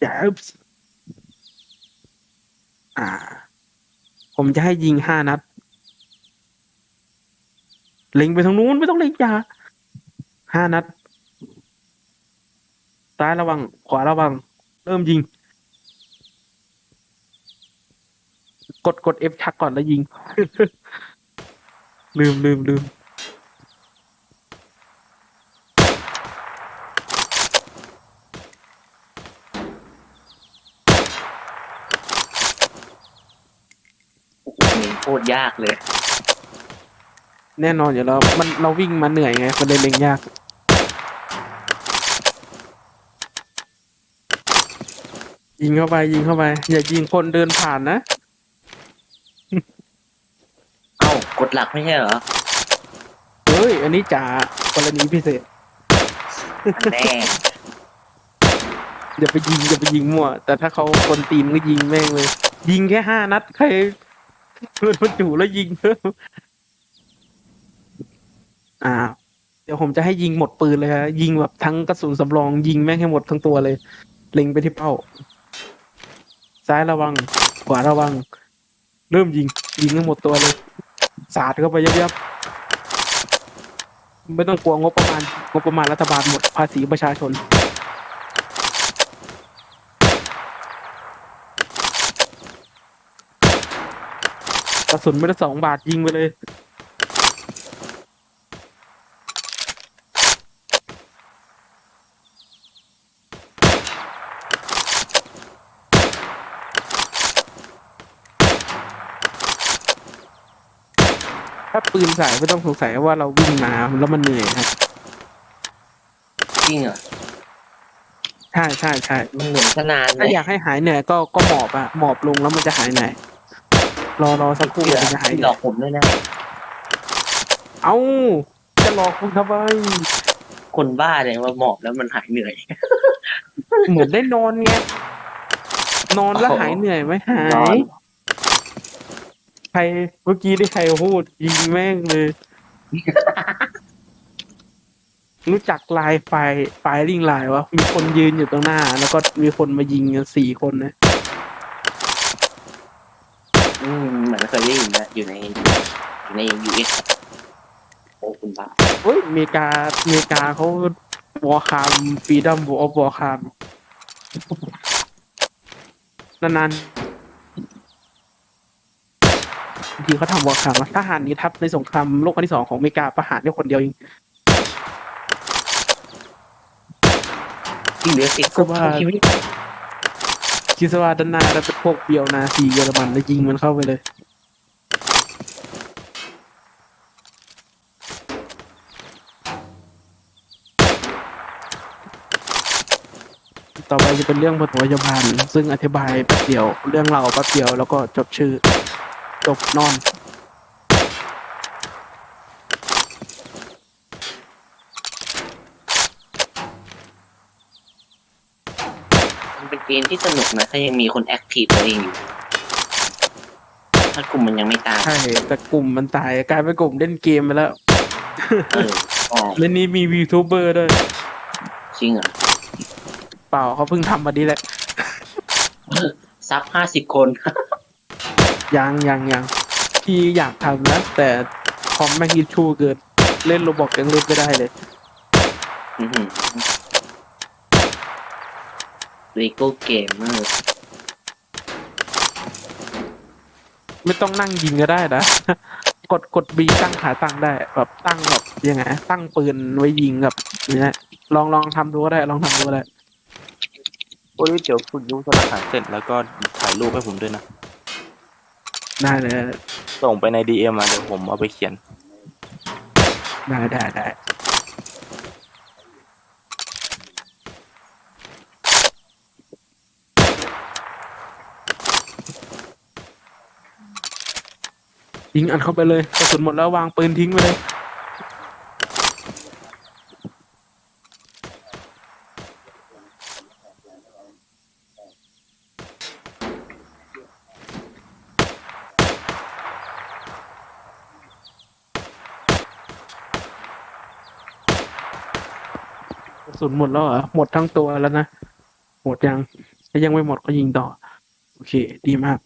อย่าอ่า ผมจะให้ยิงห้านัด เล็งไปทางนู้นไม่ต้องเล็งจ่าห้านัด ซ้ายระวัง ขวาระวัง เริ่มยิง กดกด F ชักก่อนแล้วยิง ลืมลืมลืม โหนี่โคตรยากเลย แน่นอนอยู่แล้วมันเราวิ่งมาเหนื่อยไงมันเลยเล็งยาก ยิงเข้าไปยิงเข้าไป อย่ายิงคนเดินผ่านนะ เอ้ากดหลักไม่ใช่เหรอเฮ้ย อันนี้จ่ากรณีพิเศษ อันแน่ อย่าไปยิงอย่าไปยิงมั่ว แต่ถ้าเขาคนตีมก็ยิงแม่งเลย ยิงแค่ห้านัดใคร เปิดประจูแล้วยิงเพิ่มอ่า เดี๋ยวผมจะให้ยิงหมดปืนเลยฮะยิงแบบทั้งกระสุนสำรองยิงแม่งให้หมดทั้งตัวเลย เล็งไปที่เป้า ซ้ายระวัง ขวาระวัง เริ่มยิง ยิงให้หมดตัวเลย สาดเข้าไปยับๆไม่ต้องกลัวงบประมาณ งบประมาณรัฐบาลหมดภาษีประชาชน กระสุนไม่ได้สองบาทยิงไปเลย ถ้าปืนใส่ไม่ต้องสงสัยว่าเราวิ่งมาแล้วมันเหนื่อยครับจริงเหรอใช่ใช่ใช่มันเหมือนขนาดเลถ้ายอยากให้หายเหนื่อยก็ก็หมอบอะหมอบลงแล้วมันจะหายเหนื่อย รอรอสักครู่เชื่อมันจะหายเหหลนื่ออยกผมด้วยนะ เอ้า จะหลอกคุณทำไมคนบ้าเลยว่าหมอบแล้วมันหายเหนื่อย เหมือนได้นอนไง นอนแล้วหายเหนื่อยไหมหานอน ย ใครเมื่อกี้ได้ใครพูดยิงแม่งเลย รู้จักลายไฟไฟลิงลายวะมีคนยืนอยู่ตรงหน้า แล้วก็มีคนมายิงกันสี่คนนะ อืมเหมื อนเคยได้ยินนะอยู่ในอยู่ในยูเอสโอ้คุณบ้าเฮ้ยอเมริกาอเมริกาเขาวอร์คามฟรีดัมวอร์วอร์คามนานๆบางทีเขาทำวอร์คามทหารนี้ทัพในสงครามโลกครั้งที่สองของอเมริกาประหารแค่คนเดียวเองที่เหลือสิบก็ว่าชีวิตคิดซะว่าด้านหน้าแล้วเป็นพวกเบียวนาซีเยอรมันแล้วยิงมันเข้าไปเลย ต่อไปจะเป็นเรื่องปฐมพยาบาลซึ่งอธิบายแป๊บเดียว เรื่องเราแป๊บเดียวแล้วก็จบชื่อ จบนอนมันเป็นเกมที่สนุกนะ ถ้ายังมีคนแอคทีฟตัวเองอยู่ ถ้ากลุ่มมันยังไม่ตายใช่แต่กลุ่มมันตายกลายเป็นกลุ่มเล่นเกมไปแล้วเอออ๋อและนี่มีวีทูเบอร์ด้วยจริงเหรอ เปล่าเขาเพิ่งทำมาดีแหละ ซับห้าสิบคน ยังยังยังพี่อยากทำนะ แต่คอมแม่งยิชูเกินเล่นโรบอกยังเล่นไม่ได้เลยเลโก้เกมเมอร์ไม่ต้องนั่งยิงก็ได้นะ กดกดบีตั้งขาตั้งได้ แบบตั้งแบบยังไง ตั้งปืนไว้ยิงแบบเนี้ยลองลองทำดูก็ได้ ลองทำดูก็ได้โอ้ยเดี๋ยวคุณยุ้งธนาคารเสร็จแล้วก็ถ่ายรูปให้ผมด้วยนะ ได้เลยส่งไปในดีเอ็มมาเดี๋ยวผมเอาไปเขียน ได้ได้ได้ยิงอัดเข้าไปเลยกระสุนหมดแล้ววางปืนทิ้งไปเลย สุนหมดแล้วเหรอหมดทั้งตัวแล้วนะ หมดยังถ้ายังไม่หมดก็ยิงต่อ โอเค ดีมาก